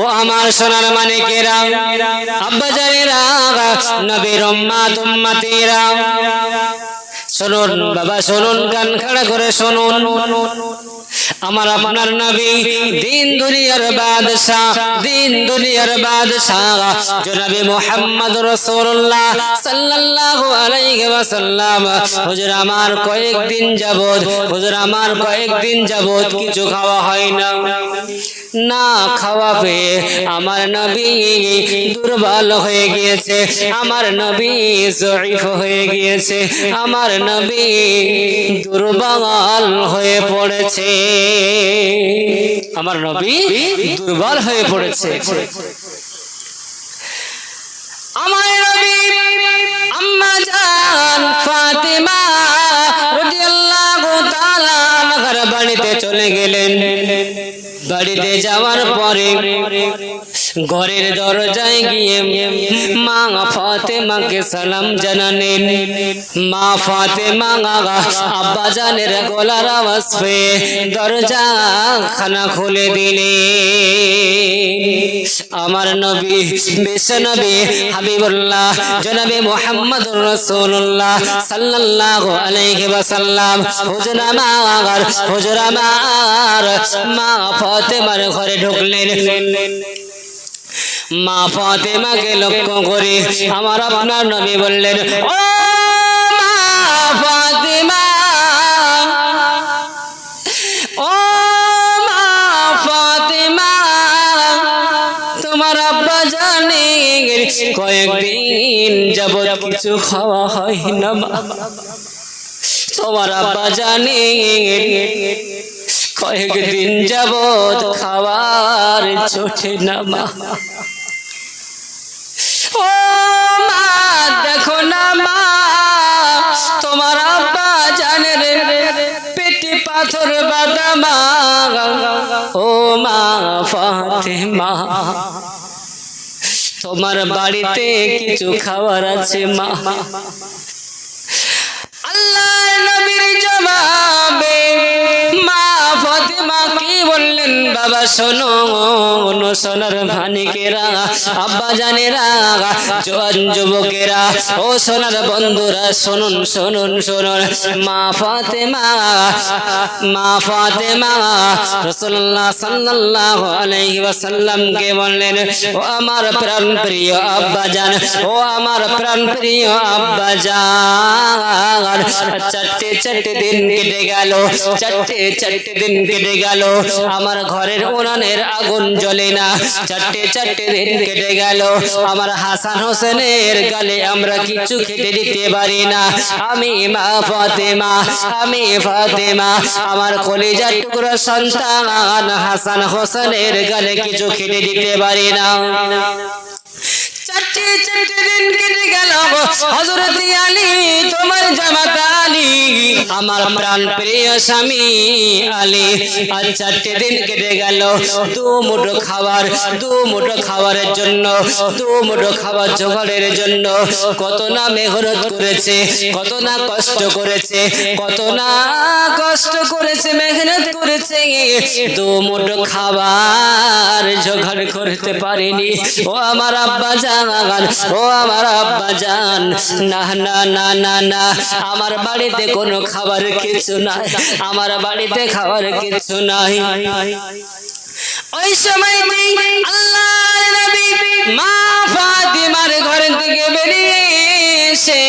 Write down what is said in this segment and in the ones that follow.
ও আমার সোনার মানে মানিকেরা আব্বা জানেরা, নবীর উম্মাত উম্মাতিরা। শুনুন বাবা, শুনুন কান খাড়া করে শুনুন। আমার আপনার নবী দিন দুনিয়ার বাদশাহ, দিন দুনিয়ার বাদশাহ, জনাবে মুহাম্মদ রাসূলুল্লাহ সাল্লাল্লাহু আলাইহি ওয়াসাল্লাম। হুজুর, আমার কয়েকদিন যাবত হুজুর, আমার কয়েকদিন যাবত কিছু খাওয়া হয় না। না খাওয়া পেয়ে আমার নবী দুর্বল হয়ে গিয়েছে। আমার নবী জরিফ হয়ে গিয়েছে। আমার নবী দুর্বল হয়ে পড়েছে। আমার নবী দুর্বল হয়ে পড়েছে। আমার নবী আম্মা জান, ফাতিমা তাআলা বাড়িতে চলে গেলেন। বাড়িতে যাওয়ার পরে ঘরের দরজায় গিয়ে মা ফাতেমাকে সালাম জানালেন। মা ফাতেমা আব্বা জানের গলার আওয়াজ পেয়ে দরজা খানা খুলে দিলে আমার নবী বিশ্ব নবী, হাবিবুল্লাহ, জনাবে মোহাম্মদ রাসূলুল্লাহ সাল্লাল্লাহু আলাইহি ওয়াসাল্লাম। হুজুর আমার হুজুর আমার মা ফাতেমার ঘরে ঢুকলেন। মা ফাতেমাকে লক্ষ্য করে আমার আপনার নবী বললেন, ও মা ফাতেমা, ও মা ফাতেমা, তোমার আব্বা জানে কয়েকদিন যাবত কিছু খাওয়া হয় না তোমার আব্বা জানে কয়েকদিন যাবত খাওয়ার চোটে না মা। দেখো না মা, তোমার আব্বা জানে রে, পেটে পাথর বাদামা। ও মা ফাতেমা, তোমার বাড়িতে কিছু খাবার আছে মা। আল্লাহ নবীর জবাবে মা ফাতেমা কি বললেন? বাবা শোনো সোনার ভানিকেরা আব্বা জানেরা, জোয়ান যুবকেরা, ও সোনার বন্ধুরা, শুনুন শুনুন শুনুন। মা ফাতেমা মা ফাতেমা, রাসূলুল্লাহ সাল্লাল্লাহু আলাইহি ওয়াসাল্লামকে বললেন, ও আমার প্রাণ প্রিয় আব্বা জান, ও আমার প্রাণ প্রিয় আব্বা জান। চারটে চারটে দিন কেটে গেল, চারটে চারটে দিন কেটে গেল, আমার ঘরের উনানের আগুন জ্বলে না। চারটে চারটে দিন কেটে গেল। আমার হাসান হোসেনের গালে আমরা কিছু খেতে দিতে পারি না। আমি মা ফাতেমা, আমি ফাতেমা, আমার কলিজার টুকরো সন্তান হাসান হোসেনের গালে কিছু খেতে দিতে পারি না চারটে চারটে দিন কেটে গেল হজরত আলী, তোমার জামাতা আলী, আমার প্রাণ প্রিয় স্বামী আলী আর চারটে দিন কেটে গেল। দু মুঠো খাবার, দু মুঠো খাবারের জন্য, দু মুঠো খাবার জোগাড়ের জন্য। কত না মেহনত করেছে, কত না কষ্ট করেছে, কত না কষ্ট করেছে, মেহনত করেছে। দু মুঠো খাবার জোগাড় করতে পারেনি। ও আমার আব্বা ও আমার আব্বা জান না না না না না। আমার বাড়িতে কোনো খাবার কিছু নাই। আমার বাড়িতে খাবার কিছু নাই। ওই সময় আল্লাহ মা ফাতিমার ঘর থেকে বেরিয়ে এসে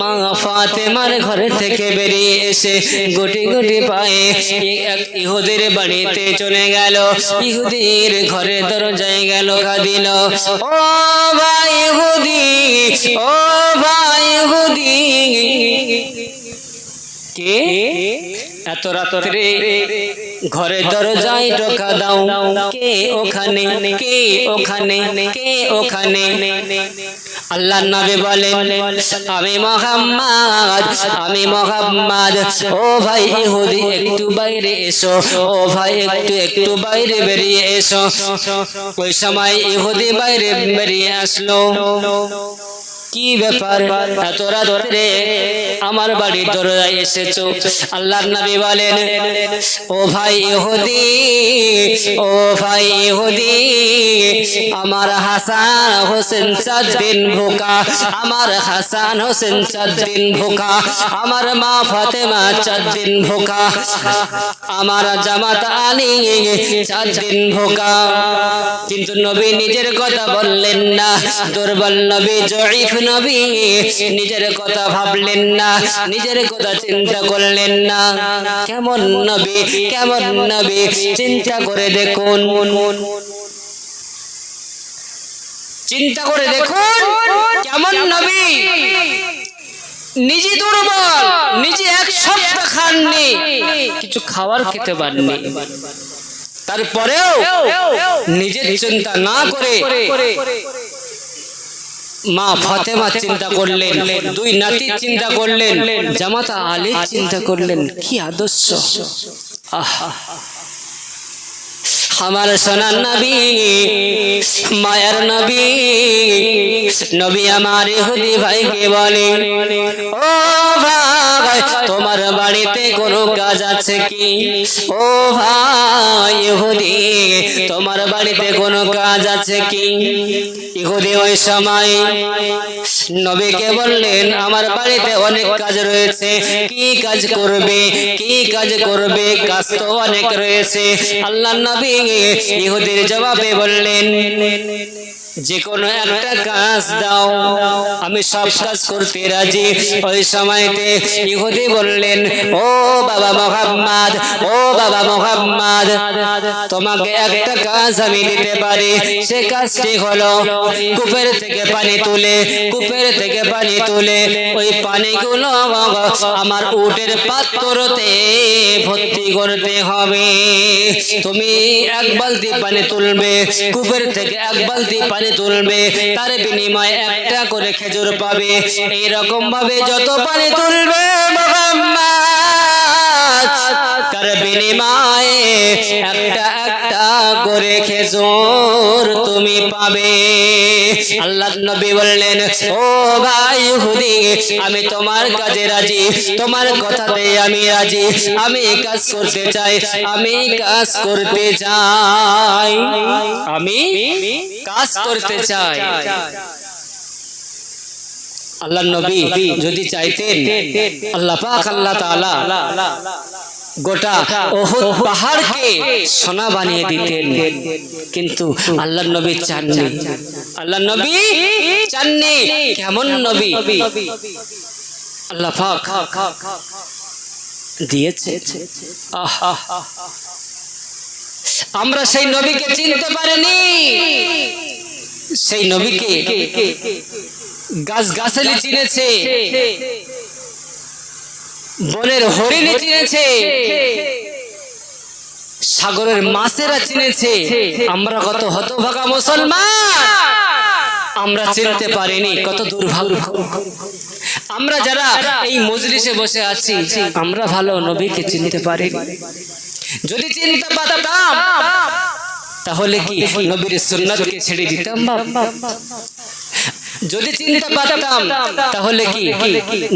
মা ফাতেমার ঘর থেকে বেরিয়ে এসে গুটি গুটি পায়ে ইহুদের বাড়িতে চলে গেল। ইহুদির ঘরে দরজায় গেল কাঁদিল ও ভাই ইহুদি, ও ভাই ইহুদি। কে? এত রাত্রে ঘরে দরজায় ঢোকা দাও। কে ওখানে? কে ওখানে? কে ওখানে? আল্লাহ নবী বলেন, আমি মোহাম্মদ আমি মোহাম্মদ। ও ভাই ইহুদি একটু বাইরে এসো। ও ভাই, একটু একটু বাইরে বেরিয়ে এসো। ওই সময় ইহুদি বাইরে বেরিয়ে আসলো। কি ব্যাপার? এত রাত্রে আমার বাড়ির দরজায় এসেছ। আল্লাহর নবী বলেন, ও ভাই ইহুদি, ও ভাই ইহুদি, আমার হাসান হোসেন চার দিন ভোকা, আমার হাসান হোসেন চার দিন ভোকা, আমার মা ফাতেমা চার দিন ভোকা, আমার জামাত আলী চার দিন ভোকা। কিন্তু নবী নিজের কথা বললেন না। দুর্বল নবী জয়ীফ নবী, নিজের কথা ভাবলেন না, নিজের কথা চিন্তা করলেন না। কেমন নবী কেমন নবী, চিন্তা করে দেখুন। চিন্তা করে দেখুন, কেমন নবী। নিজে দুর্বল, নিজে এক সপ্তাহ খাননি। কিছু খাবার খেতে পারেননি তারপরেও নিজের চিন্তা না করে মা ফাতেমা চিন্তা করলেন, দুই নাতি চিন্তা করলেন, জামাতা আলী চিন্তা করলেন, কি আদর্শ। আমার সোনার নবী, মায়ার নবী নবী আমার হুদি ভাইকে বলে ও বাড়িতে কোনো কাজ আছে কি? ও ভাই ইহুদি, তোমার বাড়িতে কোনো কাজ আছে কি? ইহুদি ওই সময় নবীকে বললেন, আমার বাড়িতে অনেক কাজ রয়েছে। কি কাজ করবে? কি কাজ করবে? কাজ তো অনেক রয়েছে। আল্লাহ নবী ইহুদির জবাবে বললেন যে কোনো একটা কাজ দাও। আমি সব কাজ করতে রাজি। ওই সময়তে ইহুদি বললেন, ও বাবা মোহাম্মদ, ও বাবা মোহাম্মদ, তোমাকে একটা কাজ আমি পারি। সে কাজটি হলো থেকে পানি তুলে, কূপের থেকে পানি তুলে ওই পানিগুলো আমার উটের পাত্রতে ভর্তি করতে হবে। তুমি এক বালতি পানি তুলবে, কূপের থেকে এক বালতি পানি তুলবে তার বিনিময়ে একটা করে খেজুর পাবে। এইরকম ভাবে যত পানি তুলবে মোহাম্মদ। তার বিনিময়ে একটা একটা করে খেজুর তুমি পাবে। আল্লাহ নবী বললেন, ও ভাই হুদি আমি তোমার কাজে রাজি। তোমার কথাতে আমি রাজি। আমি কাজ করতে চাই। আমি কাজ করতে চাই। আমি কাজ করতে চাই। আল্লাহ নবী যদি চাইতেন, আল্লাহ পাক, আল্লাহ তাআলা গোটা ওহুদ পাহাড়কে সোনা বানিয়ে দিতেন। কিন্তু আল্লাহ নবী চাননি। আল্লাহ নবী চাননি, কেমন নবী? আল্লাহ পাক দিয়েছে। আমরা সেই নবীকে চিনতে পারিনি। সেই নবীকে গাছ গাছালি চিনেছে। বনের হরিণে চিনেছে। সাগরের মাছেরা চিনেছে। আমরা কত হতভাগা মুসলমান। আমরা চিনতে পারিনি কত দুর্ভাগ্য। আমরা যারা এই মজলিসে বসে আছি আমরা ভালো নবীকে চিনতে পারিনি। যদি চিনতে পারতাম তাহলে কি নবীর সুন্নতকে ছেড়ে দিতাম? যদি চিন্তা পারতাম তাহলে কি?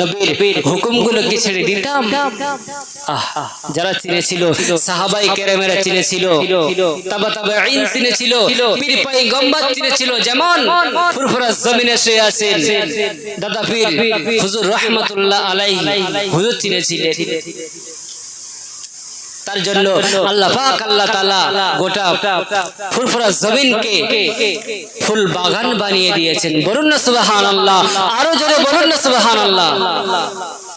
নবীর হুকুমগুলোকে ছেড়ে দিতাম? যারা চিনেছিল, সাহাবাই কেরামেরা চিনেছিল, তাবা তাবা আইন চিনেছিল, পীর পাই গম্বাত চিনেছিল, যেমন ফুরফুরা জমিনে শুয়ে আছেন দাদা পীর হুজুর রহমাতুল্লাহ আলাইহি, হুজুর চিনেছিলেন। তার জন্য আল্লাহ পাক আল্লাহ তাআলা গোটা ফুরফুরা জমিনকে ফুল বাগান বানিয়ে দিয়েছেন। বলুন না সুবহানাল্লাহ। আরও জোরে বলুন না সুবহানাল্লাহ।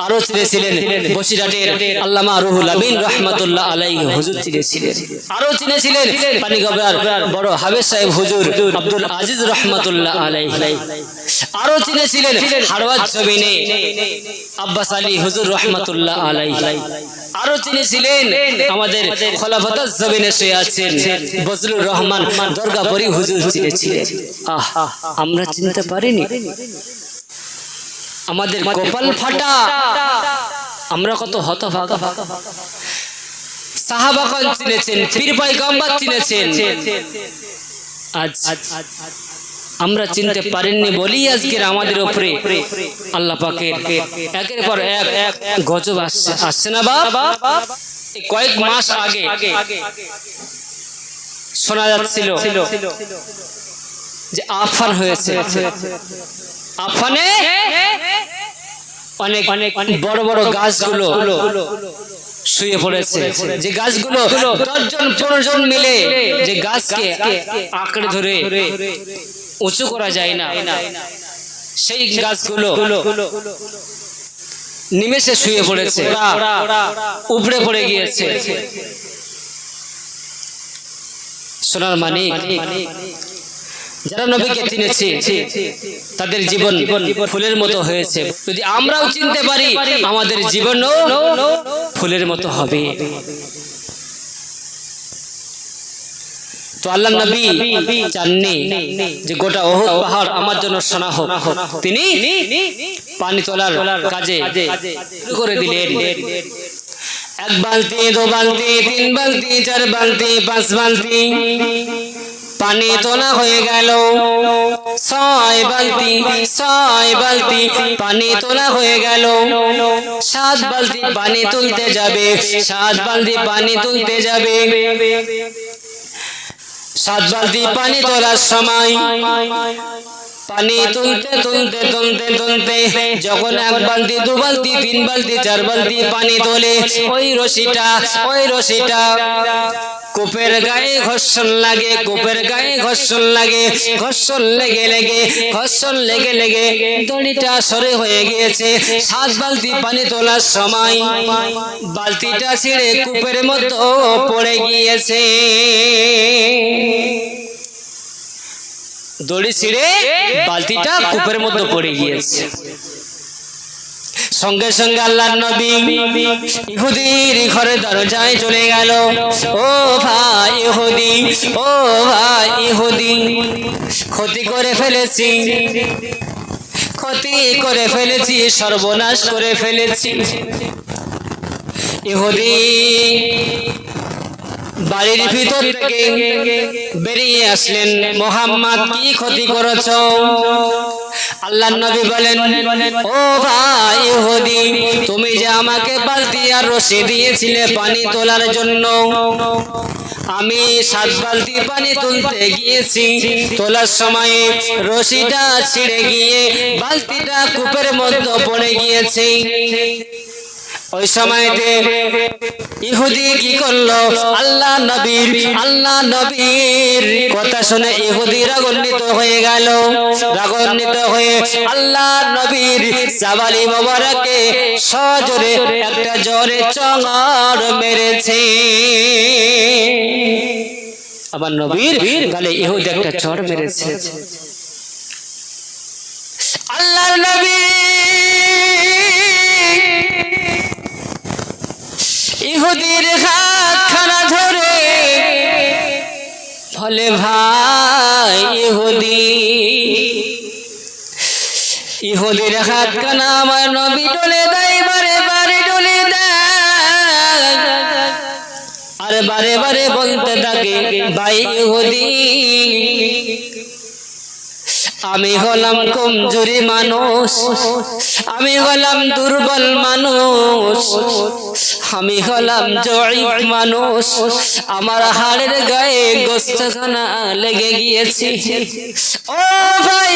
আরও চিনেছিলেন বসিরহাটের আল্লামা রুহুল আমিন রহমাতুল্লাহ আলাইহি হুজুর চিনেছিলেন। আরও চিনেছিলেন পানিগবরার বড় হাবেজ সাহেব হুজুর আব্দুল আজিজ রহমাতুল্লাহ আলাইহি। আরও চিনেছিলেন হাড়ওয়ার জমিনে আব্বাস আলী হুজুর রহমাতুল্লাহ আলাইহি। আরও আমাদের শুয়ে আছেন বজলুর রহমান দরগাপুরি হুজুর চিনেছিলেন আমরা চিনতে পারিনি। আমাদের কপাল ফাটা। আমরা কত হতভাগা। সাহাবাগণ চিনেছেন, পীর পাইগম্বর চিনেছেন। আজ আমরা চিনতে পারেননি বলি আজকের আমাদের উপরে। আল্লাহ পাকের। একের পর এক এক গজব আসছে আসছে না এই কয়েক মাস আগে। শোনা যাচ্ছিল যে আফান হয়েছে। আফানে অনেক অনেক বড় বড় গাছগুলো শুয়ে পড়েছে। যে গাছগুলো দশজন পনেরো জন মিলে যে গাছকে আঁকড়ে ধরে উঁচু করা যায় না। সেই গাছগুলো নিমেষে শুয়ে পড়েছে। উপড়ে পড়ে গিয়েছে। সোনার মানিক যারা নবীকে চিনেছে তাদের জীবন ফুলের মতো হয়েছে। যদি আমরাও চিনতে পারি আমাদের জীবনও ফুলের মতো হবে। তো আল্লাহ নবী চাননি যে গোটা ওহদ পাহাড় আমার জন্য শোনা হোক। তিনি পানি তোলার কাজে শুরু করে দিলেন। এক বালতি দু বালতি তিন বালতি চার বালতি পাঁচ বালতি। পানি তোলা হয়ে গেল। ছয় বালতি ছয় বালতি পানি তোলা হয়ে গেল। সাত বালতি পানি তুলতে যাবে সাত বালতি পানি তুলতে যাবে। সাত বালতি পানি তোলার সময়। পানি তুলতে তুলতে তুলতে তুলতে যখন এক বালতি, দু বালতি, তিন বালতি, চার বালতি পানি তোলে, ওই রশিটা ওই রশিটা। কূপের গায়ে ঘর্ষণ লাগে, কূপের গায়ে ঘর্ষণ লাগে, ঘর্ষণ লেগে লেগে, ঘর্ষণ লেগে লেগে দড়িটা সরে হয়ে গিয়েছে সাত বালতি পানি তোলার সময়। বালতিটা ছিঁড়ে কূপের মতো পড়ে গিয়েছে। দড়ি ছিঁড়ে বালতিটা কূপের মধ্যে পড়ে গিয়েছে। সঙ্গে সঙ্গে আল্লাহ নবী ইহুদির ঘরে দরজায় চলে গেল। ও ভাই ইহুদি ও ভাই ইহুদি ক্ষতি করে ফেলেছি। ক্ষতি করে ফেলেছি সর্বনাশ করে ফেলেছি। ইহুদি বাড়ির ভিতর থেকে বেরিয়ে আসলেন। মোহাম্মদ, কি ক্ষতি করেছ? আল্লাহ নবী বলেন, ও ভাই ইহুদি, তুমি যে আমাকে বালতি আর রশি দিয়েছিলে পানি তোলার জন্য, আমি সাত বালতি পানি তুলতে গিয়েছি। তোলার সময় রশিটা ছিঁড়ে গিয়ে বালতিটা কূপের মধ্যে পড়ে গিয়েছে। ওই সময়তে ইহুদি কি করল? আল্লাহ নবীর আল্লাহ নবীর কথা শুনে ইহুদি রাগান্বিত হয়ে গেল। রাগান্বিত হয়ে আল্লাহ নবীর সাবালি মোবারকে সজোরে একটা জোরে চঙার মেরেছে। আবার নবীর গালে ইহুদি একটা চড় মেরেছে। আল্লাহ নবী ইহুদির হাত খানা ধরে। ফলে ভাই ইহুদি, ইহুদির হাত খানা আমার নবী ডলে দেয়, বারে বারে ডলে দেয়। আর বারে বারে বলতে থাকে, ভাই ইহুদি, আমি হলাম কমজোরি মানুষ, আমি হলাম দুর্বল মানুষ আমি হলাম জয়ীব মানুষ। আমার হাড়ের গায়ে গোস্তখানা লেগে গিয়েছে। ও ভাই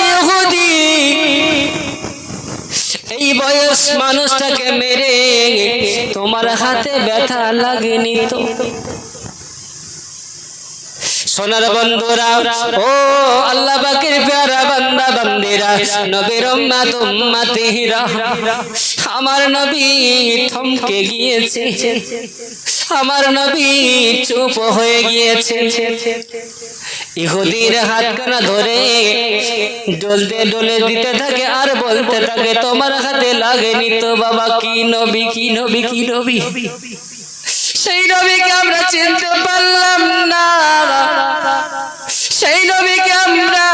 এই বয়স মানুষটাকে মেরে তোমার হাতে ব্যথা লাগেনি তো? সোনার বন্ধুরা, ও আল্লাহ বাকির প্যারা বান্দা বান্দিরা, নবীর উম্মাত উম্মাতিরা। আমার নবী থমকে গিয়েছে। আমার নবী চুপ হয়ে গিয়েছে। ইহুদির হাত কানা ধরে ডলতে ডলে দিতে থাকে আর বলতে থাকে, তোমার হাতে লাগেনি তো বাবা, কি নবী কি নবী কি নবী? সেই নবীকে আমরা চিনতে পারলাম না। সেই নবীকে আমরা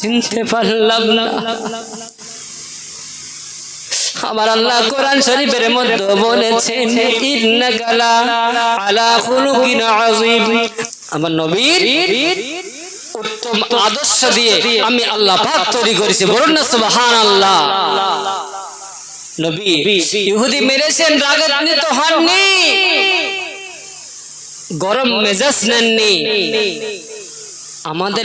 চিনতে পারলাম না। আমার আল্লাহ কোরআন শরীফের মধ্যে বলেছেন ইন্নাকালা আলা খুলুকিন আযীম। আমার নবীর উত্তম আদর্শ দিয়ে আমি আল্লাহ পাক তৈরি করেছি। বলুন না, সুবহানাল্লাহ। নবী ইহুদি মেরেছেন, রাগান্বিত হননি। গরম মেজাজ নেননি। আমাদের